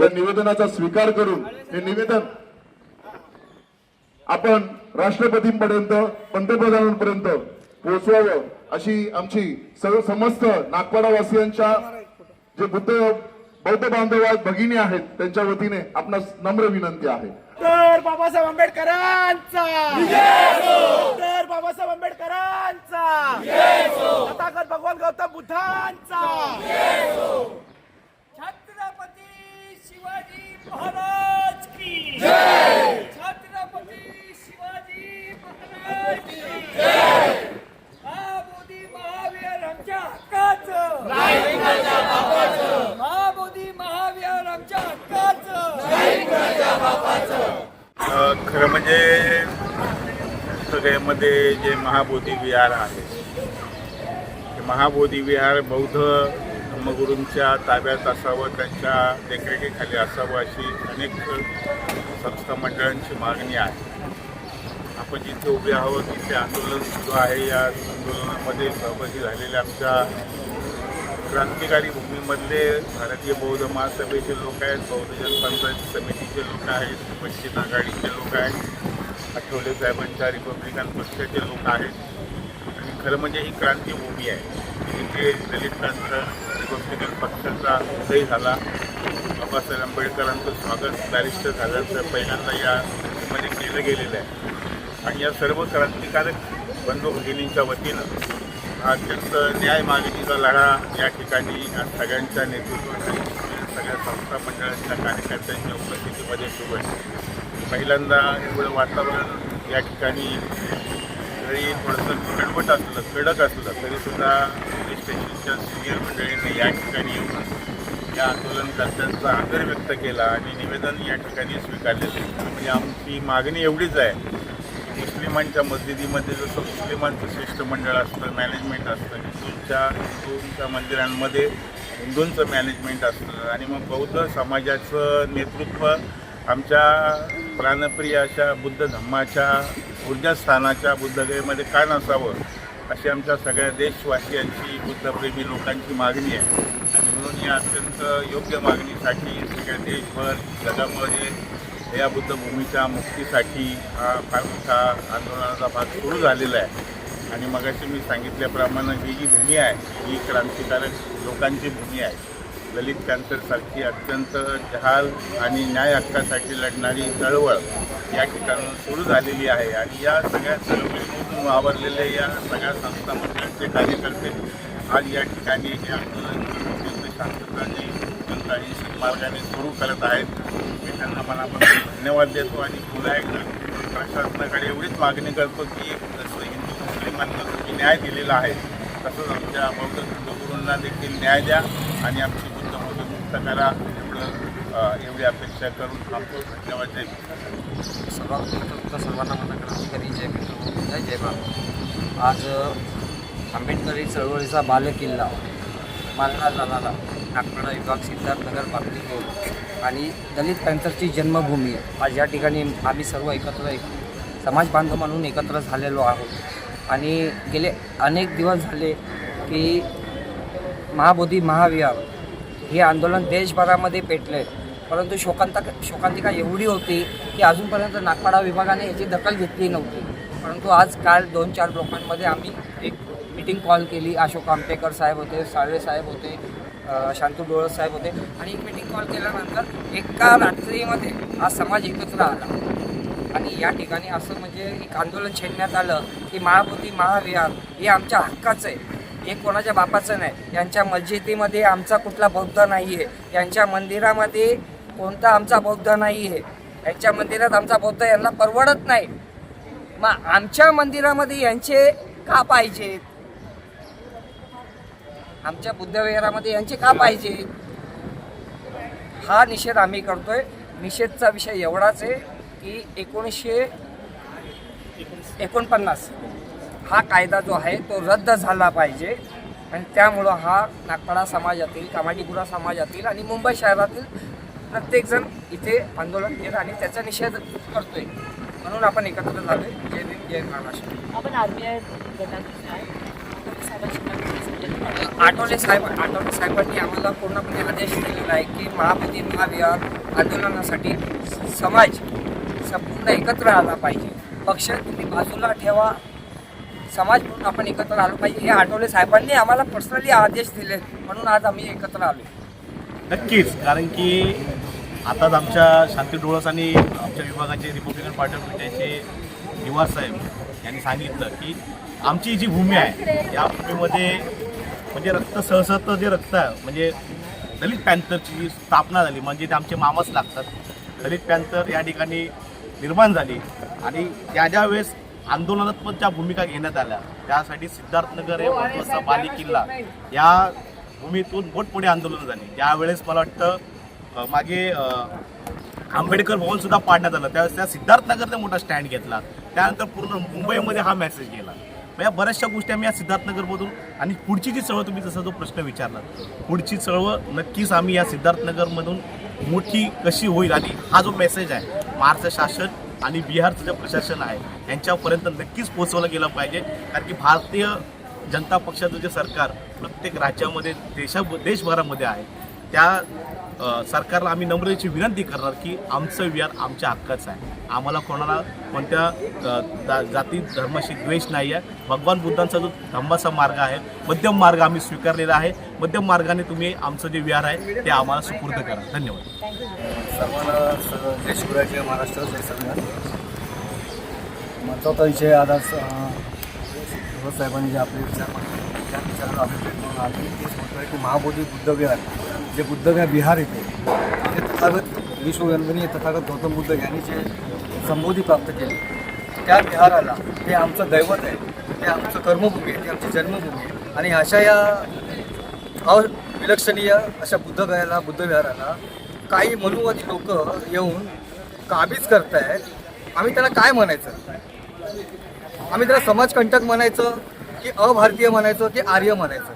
या निवेदनाचा स्वीकार करून हे निवेदन आपण राष्ट्रपतींपर्यंत पंतप्रधानांपर्यंत पोहोचवावं अशी आमची सर्व समस्त नागपाडावासियांच्या जे बुद्ध बौद्ध बांधव आहेत भगिनी आहेत त्यांच्या वतीने आपणास नम्र विनंती आहे. तर बाबासाहेब आंबेडकरांचा! तर बाबासाहेब आंबेडकरांचा! तथागत भगवान गौतम बुद्धांचा. छत्रपती शिवाजी महाराज की छत्रपती शिवाजी महाराज की महाबोधी महावीर आमच्या हक्काचं. महाबोधी महावीर आमच्या हक्काचं. खरं म्हणजे सगळ्यामध्ये जे महाबोधी विहार आहे ते महाबोधी विहार बौद्ध धर्मगुरूंच्या ताब्यात असावं त्यांच्या देखरेखीखाली असावं अशी अनेक संस्था मंडळांची मागणी आहे. आपण जिथे उभे आहोत तिथे आंदोलन सुरू आहे. या आंदोलनामध्ये सहभागी झालेल्या आमच्या क्रांतिकारी भूमीमधले भारतीय बौद्ध महासभेचे लोक आहेत बौद्ध जनपंचायत समितीचे लोक आहेत वंचित आघाडीचे लोक आहेत आठवले साहेबांच्या रिपब्लिकन पक्षाचे लोक आहेत. खरं म्हणजे ही क्रांतीभूमी आहे. इथे दलितांचा रिपब्लिकन पक्षाचा उदय झाला. बाबासाहेब आंबेडकरांचं स्वागत बॅरिस्टर झाल्याचं पहिल्यांदा या मध्ये केलं गेलेलं आहे. आणि या सर्व क्रांतिकारक बंधू भगिनींच्या वतीनं हा अत्यंत न्याय मागणीचा लढा या ठिकाणी सगळ्यांच्या नेतृत्वाखाली सगळ्या संस्था मंडळांच्या कार्यकर्त्यांच्या उपस्थितीमध्ये सुरू आहे. पहिल्यांदा एवढं वातावरण या ठिकाणी मंडळी थोडंसं खडबट असलं कडक असलं तरीसुद्धा पोलीस स्टेशनच्या सिनियर मंडळींनी या ठिकाणी येऊन या आंदोलनकर्त्यांचा आदर व्यक्त केला आणि निवेदन या ठिकाणी स्वीकारलेलं म्हणजे आमची मागणी एवढीच आहे मुस्लिमांच्या मस्जिदीमध्ये जसं मुस्लिमांचं शिष्टमंडळ असतं मॅनेजमेंट असतं हिंदूंच्या हिंदूंच्या मंदिरांमध्ये हिंदूंचं मॅनेजमेंट असतं. आणि मग बौद्ध समाजाचं नेतृत्व आमच्या प्राणप्रिय अशा बुद्ध धम्माच्या ऊर्जास्थानाच्या बुद्धगयेमध्ये का नसावं अशी आमच्या सगळ्या देशवासियांची बुद्धप्रेमी लोकांची मागणी आहे. आणि म्हणून या अत्यंत योग्य मागणीसाठी सगळ्या देशभर जगामध्ये या बुद्धभूमीच्या मुक्तीसाठी हा फार मोठा आंदोलनाचा भाग सुरू झालेला आहे. आणि मगाशी मी सांगितल्याप्रमाणे ही जी भूमी आहे ही क्रांतिकारक लोकांची भूमी आहे. ललित कॅन्सरसारखी अत्यंत जहाल आणि न्याय हक्कासाठी लढणारी चळवळ या ठिकाणी सुरू झालेली आहे. आणि या सगळ्या चळवळीतून वावरलेल्या या सगळ्या संस्था मंडळांचे कार्यकर्ते आज या ठिकाणी हे आंदोलन शांतताने अहिंसक मार्गाने सुरू करत आहेत. मी त्यांना मनापासून धन्यवाद देतो आणि पुन्हा एकदा प्रशासनाकडे एवढीच मागणी करतो की जसं हिंदू मुस्लिमांना तुम्ही न्याय दिलेला आहे तसंच आमच्या बौद्ध गुरूंना देखील न्याय द्या आणि आमची करा एवढं एवढी अपेक्षा करून थांबतो धन्यवाद जय हिंद. सर्वात सर्वांना माझा क्रांतिकारी जय मित्र जय जय आज आंबेडकरी चळवळीचा बालेकिल्ला मालना जाणारा नागपूर विभाग सिद्धार्थनगर बागली रोड आणि दलित पॅन्थरची जन्मभूमी. आहे आज या ठिकाणी आम्ही सर्व एकत्र एक समाज बांधव म्हणून एकत्र झालेलो आहोत. आणि गेले अनेक दिवस झाले की महाबोधी महाविहार हे आंदोलन देशभरामध्ये पेटले परंतु शोकांता शोकांतिका एवढी होती की अजूनपर्यंत नागपाडा विभागाने याची दखल घेतली नव्हती. परंतु आज काल दोन चार लोकांमध्ये आम्ही एक मीटिंग कॉल केली. अशोक आमटेकर साहेब होते साळवे साहेब होते शांतू डोळस साहेब होते आणि एक मीटिंग कॉल केल्यानंतर एका रात्रीमध्ये हा समाज एकत्र आला. आणि या ठिकाणी असं म्हणजे एक आंदोलन छेडण्यात आलं की महाबोधी महाविहार हे आमच्या हक्काचं आहे. हे कोणाच्या बापाचं नाही. यांच्या मस्जिदीमध्ये आमचा कुठला बौद्ध नाही आहे यांच्या मंदिरामध्ये कोणता आमचा बौद्ध नाही आहे यांच्या मंदिरात आमचा बौद्ध यांना परवडत नाही. मग आमच्या मंदिरामध्ये यांचे का पाहिजेत? आमच्या बुद्धविहारामध्ये यांचे का पाहिजेत? हा निषेध आम्ही करतोय. निषेधचा विषय एवढाच आहे की एकोणीसशे एकोणपन्नास. हा कायदा जो आहे तो रद्द झाला पाहिजे. आणि त्यामुळं हा नागपाडा समाजातील कामाटीपुरा समाजातील आणि मुंबई शहरातील प्रत्येकजण इथे आंदोलन केलं आणि त्याचा निषेध करतोय. म्हणून आपण एकत्र झालोय. जय भीम जय महाराष्ट्र. आपण आठवले साहेब आठवले साहेबांनी आम्हाला पूर्णपणे आदेश दिलेला आहे की महाबोधी महाविहार आंदोलनासाठी समाज संपूर्ण एकत्र आला पाहिजे. पक्ष तुम्ही बाजूला ठेवा समाज म्हणून आपण एकत्र आलो पाहिजे. हे आठवले साहेबांनी आम्हाला पर्सनली आदेश दिले. म्हणून आज आम्ही एकत्र आलो. नक्कीच. कारण की आताच आमच्या शांती डोळस आणि आमच्या विभागाचे रिपब्लिकन पार्टी ऑफ इंडियाचे निवास साहेब यांनी सांगितलं की आमची जी भूमी आहे या भूमीमध्ये म्हणजे रक्त सहसत जे रक्त आहे म्हणजे दलित पॅन्थरची जी स्थापना झाली म्हणजे ते आमचे मामाच लागतात. दलित पॅन्थर या ठिकाणी निर्माण झाली आणि त्या ज्या वेळेस आंदोलनात पण ज्या भूमिका घेण्यात आल्या. त्यासाठी सिद्धार्थनगर हे महत्त्वाचा बाली किल्ला या भूमीतून मोठमोठी आंदोलनं झाली. त्यावेळेस मला वाटतं मागे आंबेडकर भवन सुद्धा पाडण्यात आलं. त्यावेळेस त्या सिद्धार्थनगरने मोठा स्टँड घेतला. त्यानंतर पूर्ण मुंबईमध्ये हा मेसेज गेला. मग या बऱ्याचशा गोष्टी आम्ही या सिद्धार्थनगरमधून आणि पुढची जी चळवळ तुम्ही जसा जो प्रश्न विचारला पुढची चळवळ नक्कीच आम्ही या सिद्धार्थनगरमधून मोठी कशी होईल आणि हा जो मेसेज आहे महाराष्ट्र शासन आणि बिहारचं जे प्रशासन आहे यांच्यापर्यंत नक्कीच पोहोचवलं गेलं पाहिजे. कारण की भारतीय जनता पक्षाचं जे सरकार प्रत्येक राज्यामध्ये देशा देशभरामध्ये आहे त्या सरकारला आम्ही नम्रतेची विनंती करणार की आमचं विहार आमच्या हक्काचं आहे. आम्हाला कोणाला कोणत्या जा- जाती धर्माशी द्वेष नाही आहे. भगवान बुद्धांचा जो धम्माचा मार्ग आहे मध्यम मार्ग आम्ही स्वीकारलेला आहे. मध्यम मार्गाने तुम्ही आमचं जे विहार आहे ते आम्हाला सुपूर्द करा. धन्यवाद. सर्वांना जय शिवराय महाराष्ट्र जय संविधान. महत्त्वाचा विषय आज साहेबांनी जे आपले विचार मांडले, त्या विचाराला अभिप्रेत म्हणून आम्ही तेच म्हणतो आहे की महाबोधी बुद्धविहार जे बुद्धविहार बिहार येते ते तथागत विश्ववंदनीय तथागत गौतम बुद्ध यांनी जे संबोधी प्राप्त केली त्या विहाराला हे आमचं दैवत आहे ते आमचं कर्मभूमी आहे ते आमची जन्मभूमी आहे. आणि अशा या अविलक्षणीय अशा बुद्धगयाला बुद्धविहाराला काही मनुवादी लोक येऊन काबीज करतायत. आम्ही त्याला काय म्हणायचं? आम्ही त्याला समाजकंटक म्हणायचं की अभारतीय म्हणायचं की आर्य म्हणायचं.